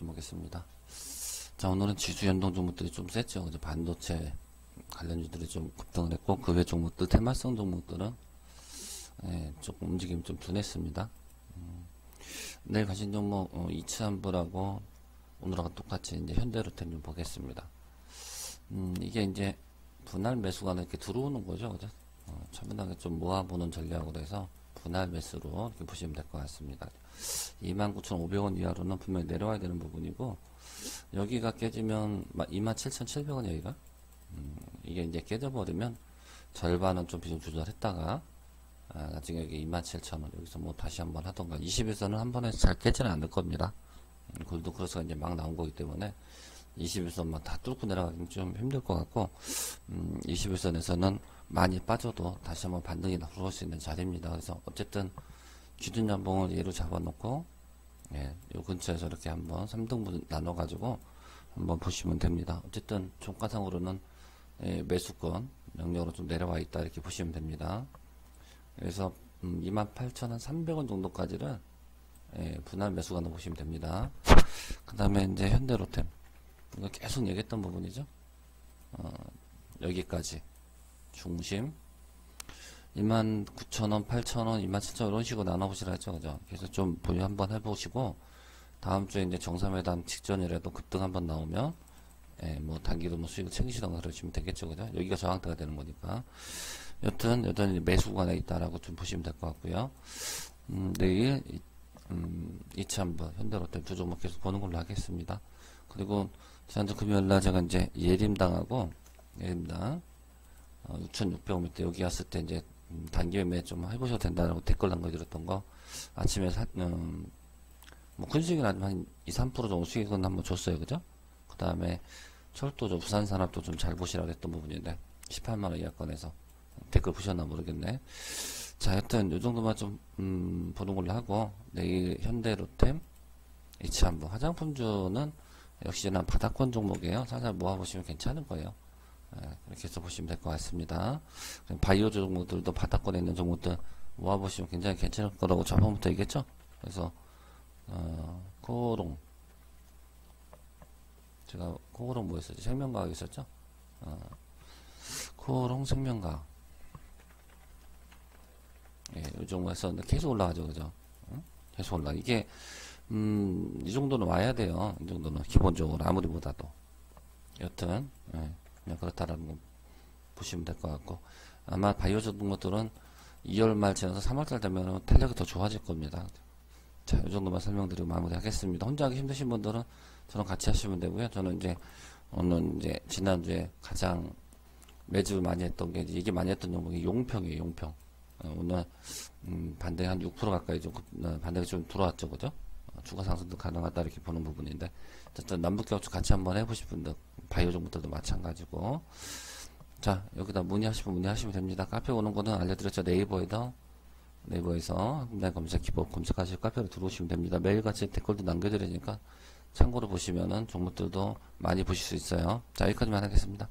좀 보겠습니다. 자, 오늘은 지수 연동 종목들이 좀 셌죠. 그죠? 반도체 관련주들이 좀 급등을 했고, 그 외 종목들, 테마성 종목들은, 예, 조금 움직임이 좀 둔했습니다. 음, 내일 가신 종목, 어, 이츠한부라고, 오늘하고 똑같이 이제 현대로템 좀 보겠습니다. 음, 이게 이제 분할 매수가 이렇게 들어오는 거죠. 그죠? 어, 차분하게 좀 모아보는 전략으로 해서 분할 매수로 이렇게 보시면 될 것 같습니다. 29,500원 이하로는 분명히 내려와야 되는 부분이고, 여기가 깨지면 27,700원 여기가 음, 이게 이제 깨져버리면 절반은 좀 비중 조절했다가 아, 나중에 여기 27,000원 여기서 뭐 다시 한번 하던가 20에서는 한 번에 잘 깨지는 않을 겁니다. 음, 골드 크로스가 이제 막 나온 거기 때문에 20일선 막다 뚫고 내려가기는 좀 힘들 것 같고 음, 21선에서는 많이 빠져도 다시 한번 반등이 나올 수 있는 자리입니다. 그래서 어쨌든 기준 연봉을 예로 잡아놓고 예, 요 근처에서 이렇게 한번 3등분 나눠가지고 한번 보시면 됩니다. 어쨌든 종가상으로는 예, 매수권 명령으로 좀 내려와 있다 이렇게 보시면 됩니다. 그래서 음, 28,300원 정도까지는 예, 분할 매수가 넣으시면 됩니다. 그 다음에 이제 현대로템 계속 얘기했던 부분이죠. 어, 여기까지 중심 29,000원, 8,000원, 27,000원 이런 식으로 나눠보시라 했죠. 그죠? 그래서 좀 보유 한번 해보시고 다음 주에 이제 정상회담 직전이라도 급등 한번 나오면 예, 뭐 단기로 뭐 수익을 챙기시던가 그러시면 되겠죠. 그죠? 여기가 저항대가 되는 거니까. 여튼 여전히 매수 구간에 있다라고 좀 보시면 될 것 같고요. 음, 내일 음, 이차 한번 현대로템 두 종목 계속 보는 걸로 하겠습니다. 그리고 지난주 금요일날 제가 이제 예림당하고 예림당 어, 6,600원 때 여기 왔을 때 이제 음, 단기 매매 좀 해보셔도 된다라고 댓글 남겨드렸던 거 아침에 사, 음, 뭐큰 수익은 한 2, 3% 정도 수익은 한번 줬어요. 그죠? 그 다음에 철도죠. 부산산업도 좀 잘 보시라고 했던 부분인데 18만원 예약권에서 댓글 보셨나 모르겠네. 자, 여튼 요 정도만 좀 음, 보는 걸로 하고 내일 현대로템 H한부 화장품주는 역시 난 바닥권 종목이에요. 살살 모아보시면 괜찮은 거예요. 예, 이렇게 해서 보시면 될 것 같습니다. 바이오 종목들도 바닥권에 있는 종목들 모아보시면 굉장히 괜찮을 거라고 저번부터 얘기했죠. 그래서 어, 코롱 제가 코롱 뭐였었지? 생명과학 있었죠? 어, 코롱 생명과학 예, 이 종목에서 계속 올라가죠, 그죠? 응? 계속 올라. 이게 음, 이 정도는 와야 돼요. 이 정도는 기본적으로 아무리 보다도 여튼 예. 그냥 그렇다라는 거 보시면 될 것 같고 아마 바이오 자동것들은 2월 말 지나서 3월달 되면 탄력이 더 좋아질 겁니다. 자, 이 정도만 설명드리고 마무리하겠습니다. 혼자 하기 힘드신 분들은 저랑 같이 하시면 되고요. 저는 이제 오늘 이제 지난주에 가장 매주 많이 했던 게 이게 많이 했던 종목이 용평이에요. 용평. 어, 오늘 음, 반대 한 6% 가까이 좀 어, 반대가 좀 들어왔죠, 그죠? 어, 추가 상승도 가능하다 이렇게 보는 부분인데 어쨌든 남북경주 같이 한번 해보실 분들 바이오 종목들도 마찬가지고. 자 여기다 문의하시면 문의하시면 됩니다. 카페 오는 거는 알려드렸죠. 네이버에다 네이버에서 내 검색 기법 검색하시고 카페로 들어오시면 됩니다. 매일같이 댓글도 남겨드리니까 참고로 보시면은 종목들도 많이 보실 수 있어요. 자 여기까지만 하겠습니다